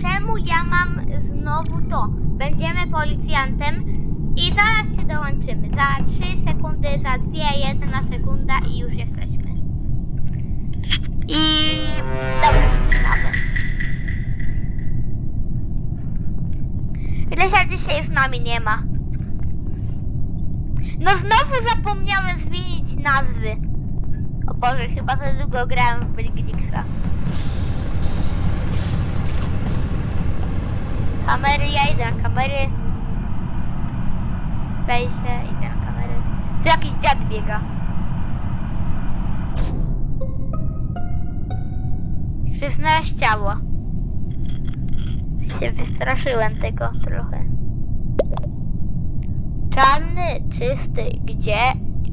Czemu ja mam znowu to? Będziemy policjantem i zaraz się dołączymy. Za 3 sekundy, za 2, 1 sekunda i już jesteśmy. I dobra, zaczynamy. Lesia dzisiaj z nami nie ma. No znowu zapomniałem zmienić nazwy. O Boże, chyba za długo grałem w Belgidixa. Kamery, ja idę na kamery. Wejście, idę na kamery. Tu jakiś dziad biega. Znaleźć ciało. Się wystraszyłem tego trochę. Czarny, czysty, gdzie?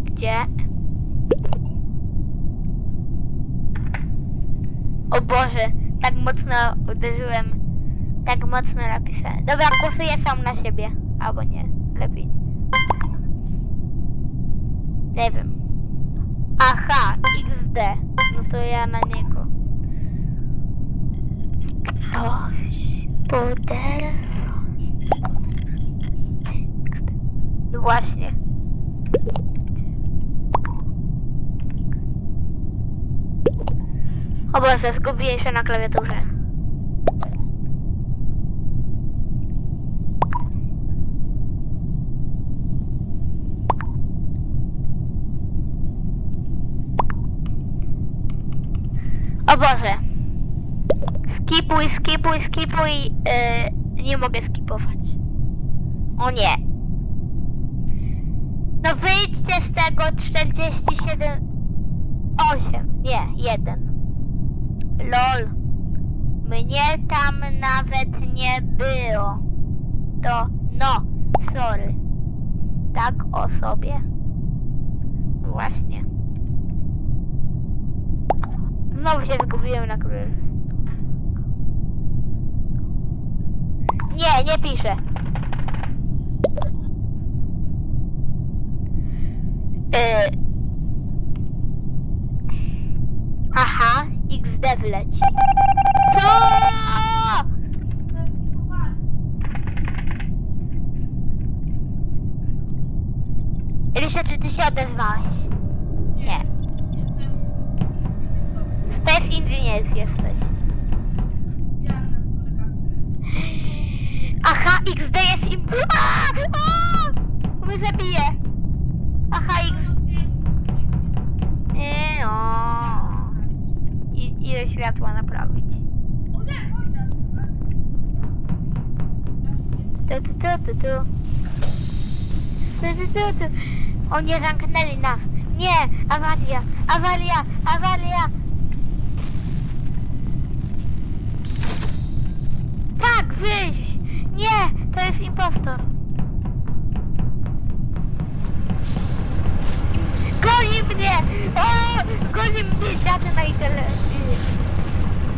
Gdzie? O Boże, tak mocno uderzyłem. Tak mocno napisałem. Dobra, głosuję sam na siebie. Albo nie, lepiej. Nie wiem. Aha, XD. No to ja na niego. Ktoś. Tekst. No właśnie. O Boże, zgubiłem się na klawiaturze. Boże. Skipuj, skipuj, skipuj. Yy, nie mogę skipować. O nie. No wyjdźcie z tego 47. 8. Nie, 1. LOL. Mnie tam nawet nie było. To no, sorry. Tak o sobie. Właśnie. Znowu się na król. Nie, nie piszę. Yy. Aha, XD wleci. Co? Rysia, czy ty się odezwałeś? Nie. Engineers jesteś. Aha, XD jest im... A! A! Mnie zabije. Aha, X... Nie, o. I, ile światła naprawić? Tu, tu, tu, tu, tu. Tu, tu, tu, tu. Nie, zamknęli nas. Nie, awaria, awaria, awaria. Jest impostor. Goni mnie! O! Goni mnie dziady na itele.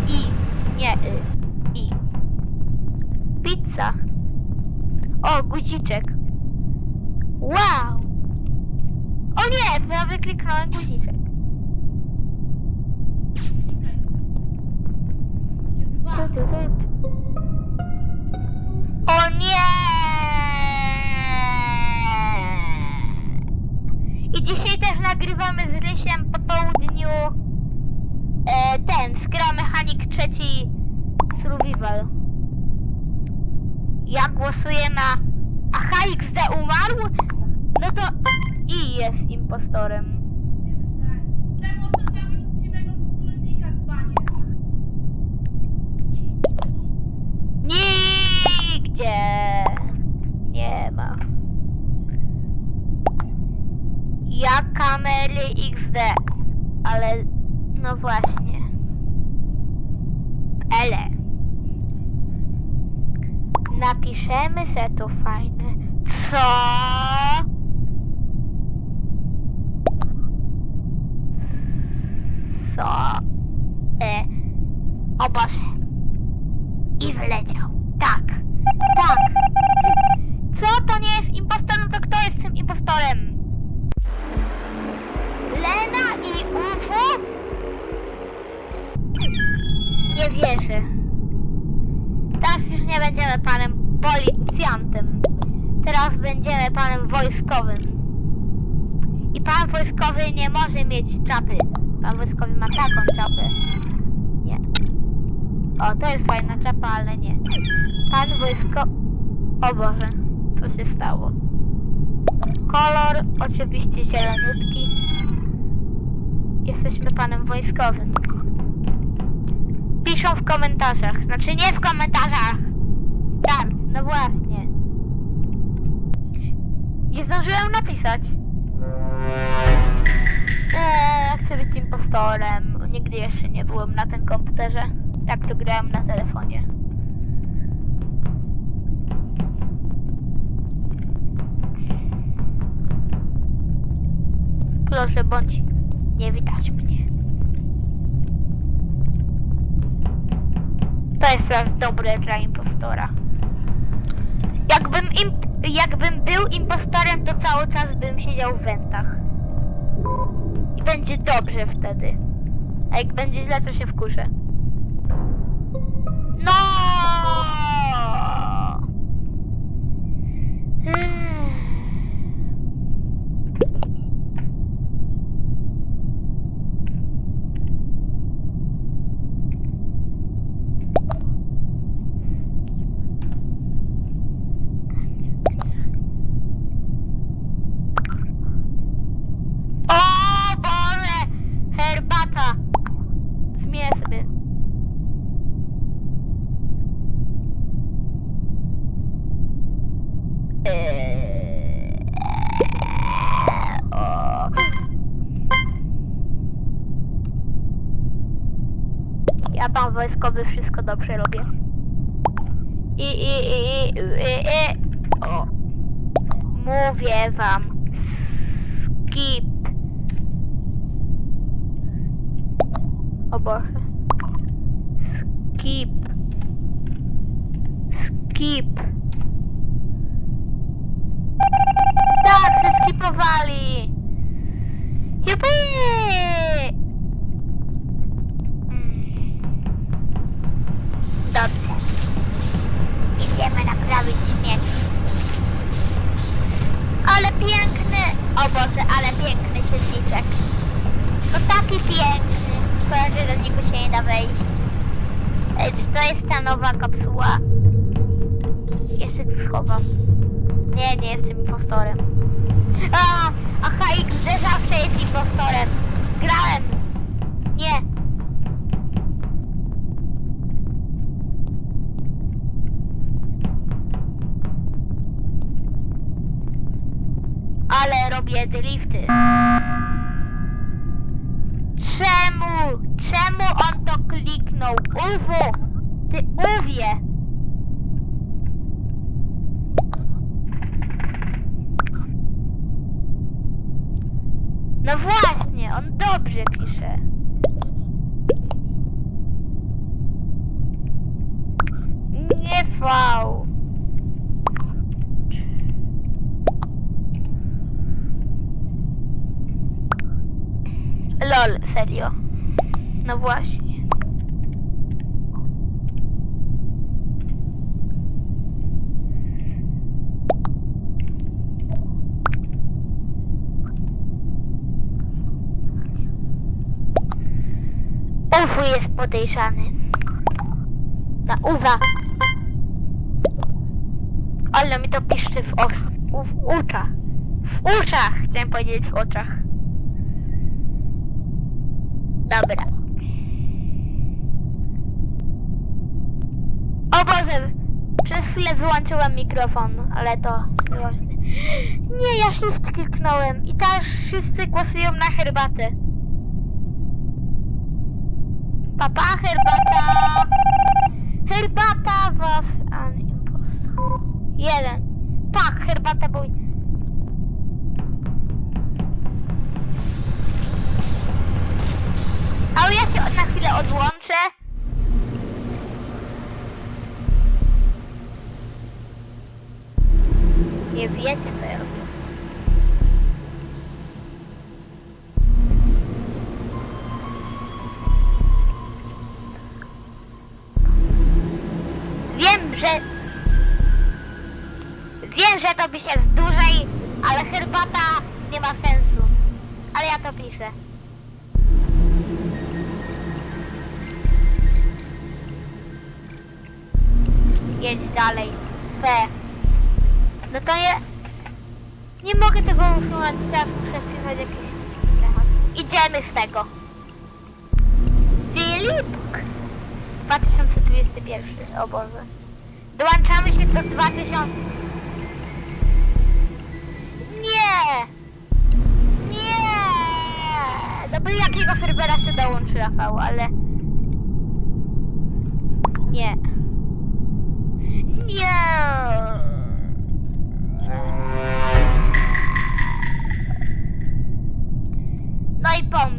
I. Nie, y. I. Pizza. O, guziczek. Wow! O nie, prawie kliknąłem guziczek. Tu, tu, tu, tu. O nie! I dzisiaj też nagrywamy z Rysiem po południu e, ten, Skra Mechanik trzeci Survival. Ja głosuję na... Aha, XD umarł? No to I jest impostorem. Czemu zostawić uczciwego wspólnika z baniem? Nigdzie nie ma. Ja kamery XD, ale no właśnie. Ele. Napiszemy se to fajne. Co? Co? E. O Boże. I wyleciał. Tak. Tak. Co to nie jest impostorem? Nie wierzę. będziemy panem policjantem. Teraz będziemy panem wojskowym. I pan wojskowy nie może mieć czapy. Pan wojskowy ma taką czapę. Nie. O, to jest fajna czapa, ale nie. Pan wojsko... O Boże, co się stało? Kolor oczywiście zieloniutki. Jesteśmy panem wojskowym. Piszą w komentarzach. Znaczy nie w komentarzach. Start, no właśnie. Nie zdążyłem napisać. Eee, chcę być impostorem. Nigdy jeszcze nie byłem na tym komputerze. Tak to grałem na telefonie. Proszę bądź nie widać mnie. To jest teraz dobre dla impostora. Jakbym, imp- jakbym był impostorem, to cały czas bym siedział w wentach. I będzie dobrze wtedy. A jak będzie źle, to się wkurzę. No! O Boże! Herbata! Zmienię sobie. Eee, o. Ja pan wojskowy wszystko dobrze robię. I, i, i, i, i, i. O. Mówię wam. Skip. O Boże. Skip. Skip. Tak, zeskipowali. Jupi! Boże, ale piękny siedliczek. No taki piękny. Szkoda, że do niego się nie da wejść. Ej, czy to jest ta nowa kapsuła? Jeszcze to schowam. Nie, nie jestem impostorem. A, a HXD zawsze jest impostorem. Grałem. Nie. Ale robię drifty. Czemu? Czemu on to kliknął? Uwu! Ty uwie! No właśnie, on dobrze pisze. Nie fał. Lol, serio. No właśnie. Ufu jest podejrzany. Na uwa. Ale mi to piszczy w, u, w uszach. W uszach, chciałem powiedzieć w oczach. Dobra. O Boże, przez chwilę wyłączyłem mikrofon, ale to śmieszne. Nie, ja shift kliknąłem i teraz wszyscy głosują na herbatę. Papa, herbata! Wiem, że to pisze z dużej, ale herbata nie ma sensu. Ale ja to piszę. Jedź dalej. P. No to nie... Nie mogę tego usunąć, teraz muszę wpisać jakiś temat. Idziemy z tego. Filip! 2021, o Boże. Dołączamy się do 2000. Nie! Nie! No by jakiego serwera się dołączy, Rafał, ale... Nie. Nie! No i po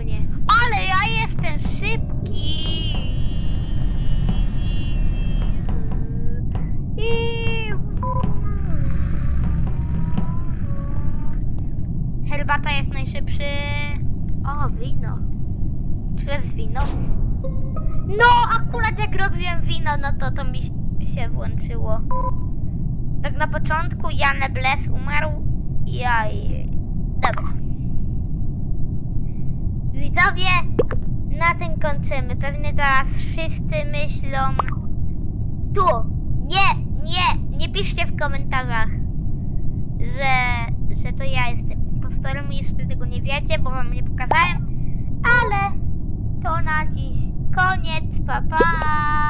no to to mi się włączyło. Tak na początku Jan Bles umarł. Jaj. Dobra. Widzowie, na tym kończymy. Pewnie zaraz wszyscy myślą. Tu! Nie, nie, nie piszcie w komentarzach, że, że to ja jestem impostorem. Jeszcze tego nie wiecie, bo wam nie pokazałem. Ale to na dziś koniec. Pa, pa!